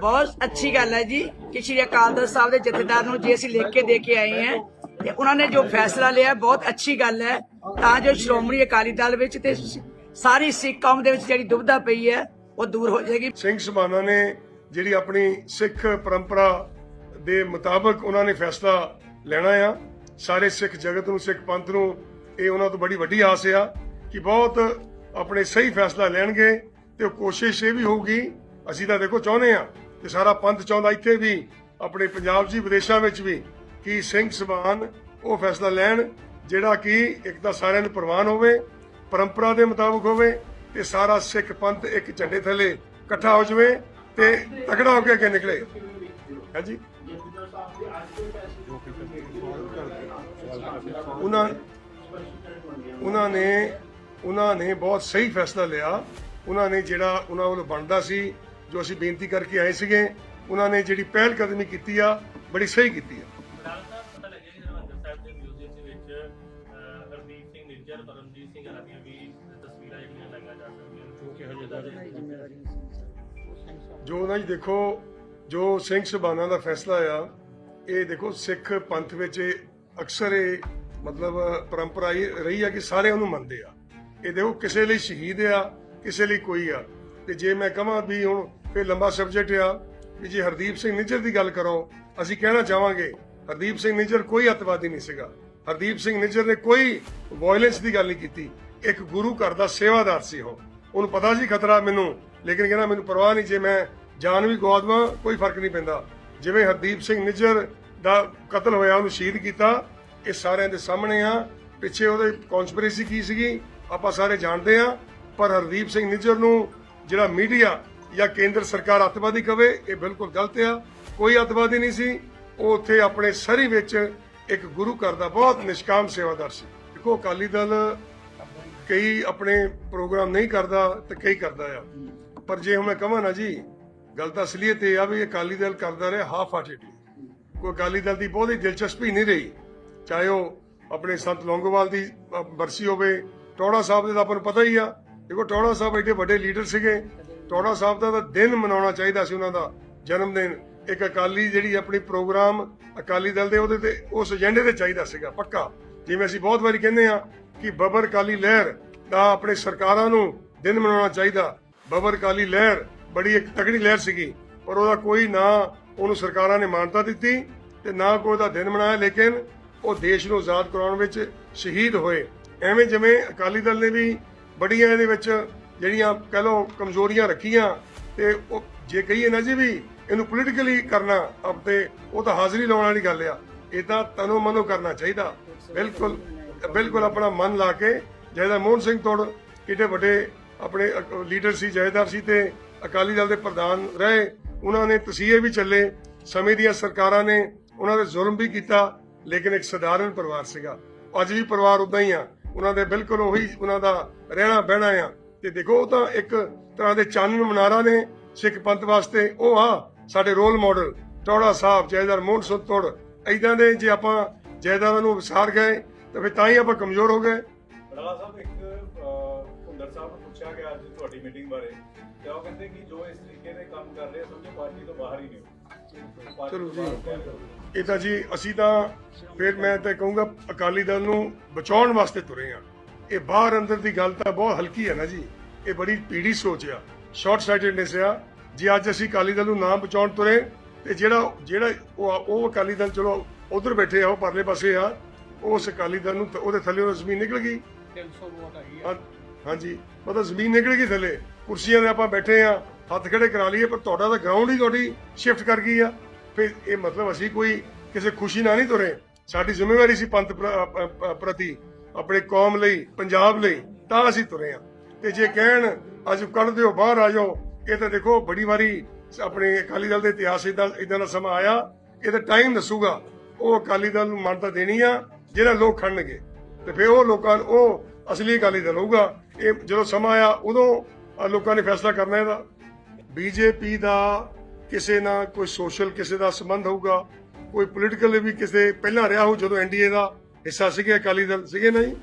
ਬਹੁਤ ਅੱਛੀ ਗੱਲ ਹੈ ਜੀ ਕਿ ਸ਼੍ਰੀ ਅਕਾਲ ਤਖਤ ਸਾਹਿਬ ਦੇ ਜਥੇਦਾਰ ਨੂੰ ਜੇ ਅਸੀਂ ਲਿਖ ਕੇ ਦੇ ਕੇ ਆਏ ਹਾਂ ਤੇ ਉਹਨਾਂ ਨੇ ਜੋ ਫੈਸਲਾ ਲਿਆ ਬਹੁਤ ਅੱਛੀ ਗੱਲ ਹੈ। ਤਾਂ ਜੋ ਸ਼੍ਰੋਮਣੀ ਅਕਾਲੀ ਦਲ ਵਿੱਚ ਤੇ ਸਾਰੀ ਸਿੱਖ ਕੌਮ ਦੇ ਵਿੱਚ ਜਿਹੜੀ ਦੁਬਿਧਾ ਪਈ ਹੈ, ਉਹ ਦੂਰ ਹੋ ਜਾਏਗੀ। ਸਿੰਘ ਸਭਾਨਾ ਨੇ ਜਿਹੜੀ ਆਪਣੀ ਸਿੱਖ ਪਰੰਪਰਾ ਦੇ ਮੁਤਾਬਕ ਉਹਨਾਂ ਨੇ ਫੈਸਲਾ ਲੈਣਾ ਆ। ਸਾਰੇ ਸਿੱਖ ਜਗਤ ਨੂੰ, ਸਿੱਖ ਪੰਥ ਨੂੰ ਇਹ ਉਹਨਾਂ ਤੋਂ ਬੜੀ ਵੱਡੀ ਆਸ ਆ ਕਿ ਬਹੁਤ ਆਪਣੇ ਸਹੀ ਫੈਸਲਾ ਲੈਣਗੇ ਤੇ ਕੋਸ਼ਿਸ਼ ਇਹ ਵੀ ਹੋਊਗੀ, ਅਸੀਂ ਤਾਂ ਦੇਖੋ ਚਾਹੁੰਦੇ ਆ ਤੇ ਸਾਰਾ ਪੰਥ ਚਾਹੁੰਦਾ ਇੱਥੇ ਵੀ, ਆਪਣੇ ਪੰਜਾਬ 'ਚ ਵਿਦੇਸ਼ਾਂ ਵਿੱਚ ਵੀ, ਕਿ ਸਿੰਘ ਸਬਾਨ ਉਹ ਫੈਸਲਾ ਲੈਣ, ਜਿਹੜਾ ਕਿ ਇੱਕ ਤਾਂ ਸਾਰਿਆਂ ਨੂੰ ਪ੍ਰਵਾਨ ਹੋਵੇ, ਪਰੰਪਰਾ ਦੇ ਮੁਤਾਬਕ ਹੋਵੇ, ਤੇ ਸਾਰਾ ਸਿੱਖ ਪੰਥ ਇੱਕ ਝੰਡੇ ਥੱਲੇ ਇਕੱਠਾ ਹੋ ਜਾਵੇ ਤੇ ਤਕੜਾ ਹੋ ਕੇ ਅੱਗੇ ਨਿਕਲੇ। ਹਾਂਜੀ ਉਹਨਾਂ ਉਹਨਾਂ ਨੇ ਉਹਨਾਂ ਨੇ ਬਹੁਤ ਸਹੀ ਫੈਸਲਾ ਲਿਆ। ਉਹਨਾਂ ਨੇ ਜਿਹੜਾ ਉਹਨਾਂ ਵੱਲੋਂ ਬਣਦਾ ਸੀ ਜੋ ਅਸੀਂ ਬੇਨਤੀ ਕਰਕੇ ਆਏ ਸੀਗੇ, ਉਹਨਾਂ ਨੇ ਜਿਹੜੀ ਪਹਿਲ ਕਦਮੀ ਕੀਤੀ ਆ, ਬੜੀ ਸਹੀ ਕੀਤੀ ਆ। ਜੋ ਕਿ ਹਜੇ ਨਾ ਜੀ ਦੇਖੋ, ਜੋ ਸਿੰਘ ਸਭਾਨਾ ਦਾ ਫੈਸਲਾ ਆ, ਇਹ ਦੇਖੋ, ਸਿੱਖ ਪੰਥ ਵਿੱਚ ਅਕਸਰ ਇਹ ਮਤਲਬ ਪਰੰਪਰਾ ਹੀ ਰਹੀ ਆ ਕਿ ਸਾਰੇ ਉਹਨੂੰ ਮੰਨਦੇ ਆ। ਇਹ ਦੇਖੋ, ਕਿਸੇ ਲਈ ਸ਼ਹੀਦ ਆ, ਕਿਸੇ ਲਈ ਕੋਈ ਆ। ਤੇ ਜੇ ਮੈਂ ਕਹਾਂ ਵੀ ਹੁਣ ਇਹ ਲੰਬਾ ਸਬਜੈਕਟ ਆ, ਵੀ ਜੇ ਹਰਦੀਪ ਸਿੰਘ ਨਿੱਜਰ ਦੀ ਗੱਲ ਕਰੋ, ਅਸੀਂ ਕਹਿਣਾ ਚਾਹਾਂਗੇ, ਹਰਦੀਪ ਸਿੰਘ ਨਿੱਜਰ ਕੋਈ ਅੱਤਵਾਦੀ ਨਹੀਂ ਸੀਗਾ। ਹਰਦੀਪ ਸਿੰਘ ਨਿੱਜਰ ਨੇ ਕੋਈ ਵਾਇਲੈਂਸ ਦੀ ਗੱਲ ਨਹੀਂ ਕੀਤੀ। ਇੱਕ ਗੁਰੂ ਘਰ ਦਾ ਸੇਵਾਦਾਰ ਸੀ ਉਹ। ਉਹਨੂੰ ਪਤਾ ਸੀ ਖਤਰਾ ਮੈਨੂੰ, ਲੇਕਿਨ ਕਹਿੰਦਾ ਮੈਨੂੰ ਪਰਵਾਹ ਨਹੀਂ, ਜੇ ਮੈਂ ਜਾਨ ਵੀ ਗਵਾ ਦੇਵਾਂ, ਕੋਈ ਫ਼ਰਕ ਨਹੀਂ ਪੈਂਦਾ। ਜਿਵੇਂ ਹਰਦੀਪ ਸਿੰਘ ਨਿੱਜਰ ਦਾ ਕਤਲ ਹੋਇਆ, ਉਹਨੂੰ ਸ਼ਹੀਦ ਕੀਤਾ, ਇਹ ਸਾਰਿਆਂ ਦੇ ਸਾਹਮਣੇ ਆ। ਪਿੱਛੇ ਉਹਦੇ ਕਨਸਪੀਰੇਸੀ ਕੀ ਸੀਗੀ, ਆਪਾਂ ਸਾਰੇ ਜਾਣਦੇ ਆ, ਪਰ ਹਰਦੀਪ ਸਿੰਘ ਨਿੱਜਰ ਨੂੰ ਜਿਹੜਾ ਮੀਡੀਆ ਜਾਂ ਕੇਂਦਰ ਸਰਕਾਰ ਅੱਤਵਾਦੀ ਕਵੇ, ਇਹ ਬਿਲਕੁਲ ਗਲਤ ਆ। ਕੋਈ ਅੱਤਵਾਦੀ ਨਹੀਂ ਸੀ। ਉਹ ਉੱਥੇ ਆਪਣੇ ਸਰੀ ਵਿੱਚ ਇੱਕ ਗੁਰੂ ਘਰ ਦਾ ਬਹੁਤ ਨਿਸ਼ਕਾਮ ਸੇਵਾਦਾਰ ਸੀ। ਦੇਖੋ, ਅਕਾਲੀ ਦਲ ਕਈ ਆਪਣੇ ਪ੍ਰੋਗਰਾਮ ਨਹੀਂ ਕਰਦਾ ਤੇ ਕਈ ਕਰਦਾ ਆ। ਪਰ ਜੇ ਹੁਣ ਮੈਂ ਕਹਾਂ ਨਾ ਜੀ, ਗੱਲ ਤਾਂ ਅਸਲੀਅਤ ਇਹ ਆ ਵੀ ਅਕਾਲੀ ਦਲ ਕਰਦਾ ਰਿਹਾ ਹਾਫ ਹਾਰਟedly ਕੋਈ ਅਕਾਲੀ ਦਲ ਦੀ ਬਹੁਤੀ ਦਿਲਚਸਪੀ ਨਹੀਂ ਰਹੀ। ਚਾਹੇ ਉਹ ਆਪਣੇ ਸੰਤ ਲੌਂਗੋਵਾਲ ਦੀ ਬਰਸੀ ਹੋਵੇ, ਟੋੜਾ ਸਾਹਿਬ ਦੇ ਤਾਂ ਆਪਾਂ ਨੂੰ ਪਤਾ ਹੀ ਆ। ਦੇਖੋ ਟੌੜਾ ਸਾਹਿਬ ਐਡੇ ਵੱਡੇ ਲੀਡਰ ਸੀਗੇ। ਟੌੜਾ ਸਾਹਿਬ ਦਾ ਤਾਂ ਦਿਨ ਮਨਾਉਣਾ ਚਾਹੀਦਾ ਸੀ ਉਹਨਾਂ ਦਾ, ਜਨਮ ਦਿਨ। ਇੱਕ ਅਕਾਲੀ ਜਿਹੜੀ ਆਪਣੀ ਪ੍ਰੋਗਰਾਮ ਅਕਾਲੀ ਦਲ ਦੇ ਉਹਦੇ ਤੇ, ਉਸ ਏਜੰਡੇ ਤੇ ਚਾਹੀਦਾ ਸੀਗਾ, ਪੱਕਾ। ਜਿਵੇਂ ਅਸੀਂ ਬਹੁਤ ਵਾਰੀ ਕਹਿੰਦੇ ਆ ਕਿ ਬਬਰ ਕਾਲੀ ਲਹਿਰ ਦਾ ਆਪਣੇ ਸਰਕਾਰਾਂ ਨੂੰ ਦਿਨ ਮਨਾਉਣਾ ਚਾਹੀਦਾ। ਬਬਰ ਕਾਲੀ ਲਹਿਰ ਬੜੀ ਇੱਕ ਤਕੜੀ ਲਹਿਰ ਸੀਗੀ, ਪਰ ਉਹਦਾ ਕੋਈ ਨਾ ਉਹਨੂੰ ਸਰਕਾਰਾਂ ਨੇ ਮਾਨਤਾ ਦਿੱਤੀ ਤੇ ਨਾ ਕੋਈ ਉਹਦਾ ਦਿਨ ਮਨਾਇਆ, ਲੇਕਿਨ ਉਹ ਦੇਸ਼ ਨੂੰ ਆਜ਼ਾਦ ਕਰਾਉਣ ਵਿੱਚ ਸ਼ਹੀਦ ਹੋਏ। ਐਵੇਂ ਜਿਵੇਂ ਅਕਾਲੀ ਦਲ ਨੇ ਵੀ ਬੜੀਆਂ ਇਹਦੇ ਵਿੱਚ ਜਿਹੜੀਆਂ ਕਹ ਲਓ ਕਮਜ਼ੋਰੀਆਂ ਰੱਖੀਆਂ ਤੇ ਉਹ ਜੇ ਕਹੀਏ ਨਾ ਜੀ ਵੀ ਇਹਨੂੰ ਪੋਲੀਟੀਕਲੀ ਕਰਨਾ ਅਬ ਤੇ ਉਹ ਤਾਂ ਹਾਜ਼ਰੀ ਲਾਉਣ ਵਾਲੀ ਗੱਲ ਆ। ਇਹ ਤਾਂ ਤਨੋ ਮਨੋ ਕਰਨਾ ਚਾਹੀਦਾ। ਬਿਲਕੁਲ ਬਿਲਕੁਲ ਆਪਣਾ ਮਨ ਲਾ ਕੇ ਜੈਦਾ ਮੋਹਨ ਸਿੰਘ ਤੋੜ ਕਿਤੇ ਵੱਡੇ ਆਪਣੇ ਲੀਡਰ ਸੀ, ਜਥੇਦਾਰ ਸੀ ਤੇ ਅਕਾਲੀ ਦਲ ਦੇ ਪ੍ਰਧਾਨ ਰਹੇ। ਉਹਨਾਂ ਨੇ ਤਸੀਹੇ ਵੀ ਚੱਲੇ। ਸਮੇਂ ਦੀਆਂ ਸਰਕਾਰਾਂ ਨੇ ਉਹਨਾਂ ਦੇ ਜ਼ੁਲਮ ਵੀ ਕੀਤਾ। ਲੇਕਿਨ ਇੱਕ ਸਧਾਰਨ ਪਰਿਵਾਰ ਸੀਗਾ। ਅੱਜ ਵੀ ਪਰਿਵਾਰ ਉਦਾਂ ਹੀ ਆ। ਉਹਨਾਂ ਦੇ ਬਿਲਕੁਲ ਉਹੀ ਉਹਨਾਂ ਦਾ ਰਹਿਣਾ ਬਹਿਣਾ ਆ। ਤੇ ਦੇਖੋ ਉਹ ਤਾਂ ਇੱਕ ਤਰ੍ਹਾਂ ਦੇ ਚਾਨਣ ਮਨਾਰਾ ਨੇ ਸਿੱਖ ਪੰਥ ਵਾਸਤੇ। ਉਹ ਆ ਸਾਡੇ ਰੋਲ ਮਾਡਲ ਟੌੜਾ ਸਾਹਿਬ ਜੈਦਾਰ ਮੋਹਨ ਸਿੰਘ ਤੋੜ ਐਦਾਂ ਦੇ ਜੇ ਆਪਾਂ ਜੈਦਾਰਾਂ ਨੂੰ ਵਿਸਾਰ ਗਏ ਤਾਂ ਫਿਰ ਤਾਂ ਹੀ ਆਪਾਂ ਕਮਜ਼ੋਰ ਹੋ ਗਏ। ਰਾਣਾ ਸਾਹਿਬ ਇੱਕ ਅਹ, ਸਾਹਿਬ ਨੂੰ ਪੁੱਛਿਆ ਗਿਆ ਅੱਜ ਤੁਹਾਡੀ ਮੀਟਿੰਗ ਬਾਰੇ। ਤੇ ਉਹ ਕਹਿੰਦੇ ਕਿ ਜੋ ਇਸ ਤਰੀਕੇ ਦੇ ਕੰਮ ਕਰ ਰਹੇ ਸਮਝੋ ਪਾਰਟੀ ਤੋਂ ਬਾਹਰ ਹੀ ਨੇ ਚਲੋ ਜੀ। ਇਹ ਤਾਂ ਜੀ ਅਸੀਂ ਤਾਂ ਫਿਰ ਮੈਂ ਤਾਂ ਕਹੂੰਗਾ ਅਕਾਲੀ ਦਲ ਨੂੰ ਬਚਾਉਣ ਵਾਸਤੇ ਤੁਰੇ ਆ। ਇਹ ਬਾਹਰ ਅੰਦਰ ਦੀ ਗੱਲ ਤਾਂ ਬਹੁਤ ਹਲਕੀ ਹੈ ਨਾ ਜੀ। ਇਹ ਬੜੀ ਪੀੜੀ ਸੋਚ ਆ। ਸ਼ਾਰਟ ਸਾਈਟਡਨੈਸ ਆ। ਜੇ ਅੱਜ ਅਸੀਂ ਅਕਾਲੀ ਦਲ ਨੂੰ ਨਾ ਬਚਾਉਣ ਤੁਰੇ ਤੇ ਜਿਹੜਾ ਜਿਹੜਾ ਉਹ ਉਹ ਅਕਾਲੀ ਦਲ ਚਲੋ ਉਧਰ ਬੈਠੇ ਆ ਉਹ ਪਰਲੇ ਪਾਸੇ ਆ ਉਸ ਅਕਾਲੀ ਦਲ ਨੂੰ ਉਹਦੇ ਥੱਲੇ ਉਹ ਜ਼ਮੀਨ ਨਿਕਲ ਗਈ। 300 ਵੋਟ ਆਈ ਹਾਂ- ਹਾਂਜੀ। ਮਤਲਬ ਜ਼ਮੀਨ ਨਿਕਲ ਗਈ ਥੱਲੇ। ਕੁਰਸੀਆਂ ਤੇ ਆਪਾਂ ਬੈਠੇ ਆ। ਹੱਥ ਖੜੇ ਕਰਾ ਲਈਏ, ਪਰ ਤੁਹਾਡਾ ਤਾਂ ਗਰਾਊਂਡ ਹੀ ਤੁਹਾਡੀ ਸ਼ਿਫਟ ਕਰ ਗਈ ਆ। ਫਿਰ ਇਹ ਮਤਲਬ ਅਸੀਂ ਕੋਈ ਕਿਸੇ ਖੁਸ਼ੀ ਨਾਲ ਨਹੀਂ ਤੁਰੇ। ਸਾਡੀ ਜ਼ਿੰਮੇਵਾਰੀ ਸੀ ਪੰਥ ਪ੍ਰਤੀ ਆਪਣੇ ਕੌਮ ਲਈ, ਪੰਜਾਬ ਲਈ, ਤਾਂ ਅਸੀਂ ਤੁਰੇ ਆ। ਤੇ ਜੇ ਕਹਿਣ, ਅੱਜ ਕੱਢ ਦਿਓ ਬਾਹਰ ਆ ਜਾਓ, ਇਹ ਤਾਂ ਦੇਖੋ, ਬੜੀ ਵਾਰੀ ਆਪਣੇ ਅਕਾਲੀ ਦਲ ਦੇ ਇਤਿਹਾਸ ਇਦਾਂ ਇਦਾਂ ਦਾ ਸਮਾਂ ਆਇਆ। ਇਹ ਤਾਂ ਟਾਈਮ ਦੱਸੂਗਾ। ਉਹ ਅਕਾਲੀ ਦਲ ਨੂੰ ਮਾਨਤਾ ਦੇਣੀ ਆ, ਜਿਹੜਾ ਲੋਕ ਖੜਨਗੇ। ਤੇ ਫਿਰ ਉਹ ਲੋਕਾਂ ਨੂੰ ਉਹ ਅਸਲੀ ਅਕਾਲੀ ਦਲ ਹੋਊਗਾ। ਇਹ ਜਦੋਂ ਸਮਾਂ ਆਇਆ, ਉਦੋਂ ਲੋਕਾਂ ਨੇ ਫੈਸਲਾ ਕਰਨਾ ਇਹਦਾ। ਬੀਜੇਪੀ ਦਾ ਕਿਸੇ ਨਾ ਕੋਈ ਸੋਸ਼ਲ ਕਿਸੇ ਦਾ ਸੰਬੰਧ ਹੋਊਗਾ, ਕੋਈ ਪੋਲੀਟੀਕਲ ਵੀ ਕਿਸੇ ਪਹਿਲਾਂ ਰਿਹਾ ਹੋ ਜਦੋਂ ਐਨਡੀਏ ਦਾ ਹਿੱਸਾ ਸੀਗੇ, ਅਕਾਲੀ ਦਲ ਸੀਗੇ ਨਹੀਂ,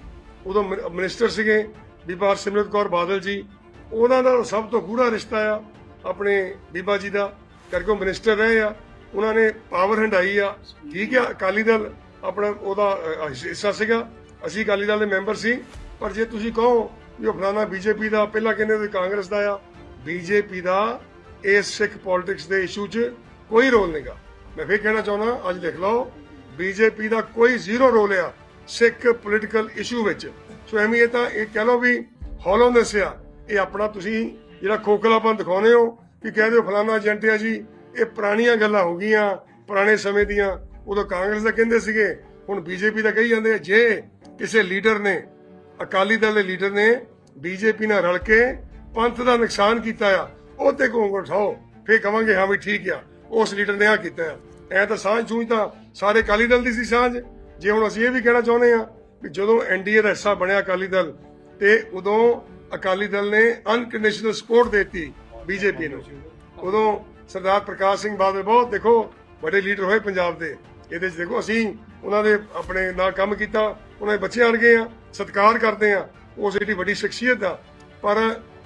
ਉਦੋਂ ਮਿਨ- ਮਿਨਿਸਟਰ ਸੀਗੇ, ਬੀਬਾ ਸਿਮਰਤ ਕੌਰ ਬਾਦਲ ਜੀ, ਉਹਨਾਂ ਨਾਲ ਸਭ ਤੋਂ ਗੂੜਾ ਰਿਸ਼ਤਾ ਆ, ਆਪਣੇ ਬੀਬਾ ਜੀ ਦਾ ਕਰਕੇ ਉਹ ਮਿਨਿਸਟਰ ਰਹੇ ਆ, ਉਹਨਾਂ ਨੇ ਪਾਵਰ ਹੰਡਾਈ ਆ, ਠੀਕ ਆ, ਅਕਾਲੀ ਦਲ ਆਪਣਾ ਉਹਦਾ ਹਿੱਸਾ ਸੀਗਾ, ਅਸੀਂ ਅਕਾਲੀ ਦਲ ਦੇ ਮੈਂਬਰ ਸੀ, ਪਰ ਜੇ ਤੁਸੀਂ ਕਹੋ ਵੀ ਉਹ ਫਲਾਣਾ ਬੀਜੇਪੀ ਦਾ ਪਹਿਲਾਂ ਕਹਿੰਦੇ ਸੀ ਕਾਂਗਰਸ ਦਾ ਆ ਬੀਜੇਪੀ ਦਾ ਇਸ ਸਿੱਖ ਪੋਲਿਟਿਕਸ ਦੇ ਇਸ਼ੂ 'ਚ ਕੋਈ ਰੋਲ ਨਹੀਂਗਾ ਮੈਂ ਫੇਰ ਕਹਿਣਾ ਚਾਹੁੰਦਾ, ਅੱਜ ਲਿਖ ਲਓ, ਬੀਜੇਪੀ ਦਾ ਕੋਈ ਜ਼ੀਰੋ ਰੋਲ ਆ ਸਿੱਖ ਪੋਲਿਟੀਕਲ ਇਸ਼ੂ ਵਿੱਚ। ਸੋ ਐਵੇਂ ਇਹ ਤਾਂ ਇਹ ਕਹਿ ਲਓ ਵੀ ਹੌਲੋਨੈਸ ਆ। ਇਹ ਆਪਣਾ ਤੁਸੀਂ ਜਿਹੜਾ ਖੋਖਲਾਪਨ ਦਿਖਾਉਂਦੇ ਹੋ ਕਿ ਕਹਿੰਦੇ ਹੋ ਫਲਾਣਾ ਏਜੰਟ ਆ ਜੀ, ਇਹ ਪੁਰਾਣੀਆਂ ਗੱਲਾਂ ਹੋ ਗਈਆਂ, ਪੁਰਾਣੇ ਸਮੇਂ ਦੀਆਂ। ਉਦੋਂ ਕਾਂਗਰਸ ਦਾ ਕਹਿੰਦੇ ਸੀਗੇ, ਹੁਣ ਬੀਜੇਪੀ ਦਾ ਕਹੀ ਜਾਂਦੇ ਜੇ ਕਿਸੇ ਲੀਡਰ ਨੇ, ਅਕਾਲੀ ਦਲ ਦੇ ਲੀਡਰ ਨੇ ਬੀਜੇਪੀ ਨਾਲ ਰਲ ਕੇ ਪੰਥ ਦਾ ਨੁਕਸਾਨ ਕੀਤਾ ਆ ਉਹ ਤੇ ਕੋਂਗ ਉਠਾਓ, ਫੇਰ ਕਵਾਂਗੇ, ਹਾਂ ਵੀ ਠੀਕ ਆ, ਉਸ ਲੀਡਰ ਨੇ ਆ ਕੀਤਾ ਆ। ਐ ਤਾਂ ਸਾਂਝ ਸੂਝ ਤਾਂ ਸਾਰੇ ਅਕਾਲੀ ਦਲ ਦੀ ਸੀ ਸਾਂਝ। ਜੇ ਹੁਣ ਅਸੀਂ ਇਹ ਵੀ ਕਹਿਣਾ ਚਾਹੁੰਦੇ ਆ ਵੀ ਜਦੋਂ ਐਨਡੀਏ ਦਾ ਹਿੱਸਾ ਬਣਿਆ ਅਕਾਲੀ ਦਲ, ਤੇ ਉਦੋਂ ਅਕਾਲੀ ਦਲ ਨੇ ਅਨਕੰਡੀਸ਼ਨਲ ਸਪੋਰਟ ਦਿੱਤੀ ਬੀਜੇਪੀ ਨੂੰ। ਉਦੋਂ ਸਰਦਾਰ ਪ੍ਰਕਾਸ਼ ਸਿੰਘ ਬਾਦਲ ਬਹੁਤ ਦੇਖੋ ਵੱਡੇ ਲੀਡਰ ਹੋਏ ਪੰਜਾਬ ਦੇ। ਇਹਦੇ 'ਚ ਦੇਖੋ ਅਸੀਂ ਉਹਨਾਂ ਦੇ ਆਪਣੇ ਨਾਲ ਕੰਮ ਕੀਤਾ, ਉਹਨਾਂ ਦੇ ਬੱਚੇ ਆਣ ਗਏ ਆ, ਸਤਿਕਾਰ ਕਰਦੇ ਆ ਉਸ ਜਿਹੜੀ ਵੱਡੀ ਸ਼ਖਸੀਅਤ ਆ। ਪਰ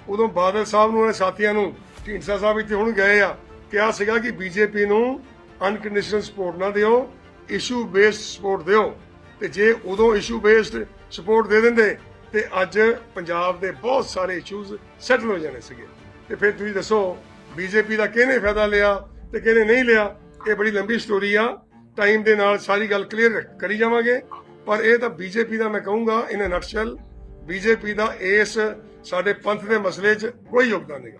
ਉਦੋਂ ਬਾਦਲ ਸਾਹਿਬ ਨੂੰ ਉਹਨਾਂ ਸਾਥੀਆਂ ਨੂੰ, ਢੀਂਡਸਾ ਸਾਹਿਬ ਇੱਥੇ ਹੁਣ ਗਏ ਆ, ਕਿਹਾ ਸੀਗਾ ਕਿ ਬੀਜੇਪੀ ਨੂੰ ਅਨਕੰਡੀਸ਼ਨਲ ਸਪੋਰਟ ਨਾ ਦਿਓ ਇਸ਼ੂ ਬੇਸਡ ਸਪੋਰਟ ਦਿਓ। ਤੇ ਜੇ ਉਦੋਂ ਇਸ਼ੂ ਬੇਸਡ ਸਪੋਰਟ ਦੇ ਦਿੰਦੇ, ਤੇ ਅੱਜ ਪੰਜਾਬ ਦੇ ਬਹੁਤ ਸਾਰੇ ਇਸ਼ੂਜ਼ ਸੈਟਲ ਹੋ ਜਾਣੇ ਸੀਗੇ। ਤੇ ਫਿਰ ਤੁਸੀਂ ਦੱਸੋ, ਬੀਜੇਪੀ ਦਾ ਕਿਹਨੇ ਫਾਇਦਾ ਲਿਆ ਤੇ ਕਿਹਨੇ ਨਹੀਂ ਲਿਆ? ਇਹ ਬੜੀ ਲੰਬੀ ਸਟੋਰੀ ਆ। ਟਾਈਮ ਦੇ ਨਾਲ ਸਾਰੀ ਗੱਲ ਕਲੀਅਰ ਕਰੀ ਜਾਵਾਂਗੇ। ਪਰ ਇਹ ਤਾਂ ਬੀਜੇਪੀ ਦਾ ਮੈਂ ਕਹੂੰਗਾ ਇਨ ਅ ਨਟਸ਼ਲ ਬੀਜੇਪੀ ਦਾ ਇਸ ਸਾਡੇ ਪੰਥ ਦੇ ਮਸਲੇ 'ਚ ਕੋਈ ਯੋਗਦਾਨ ਨਹੀਂ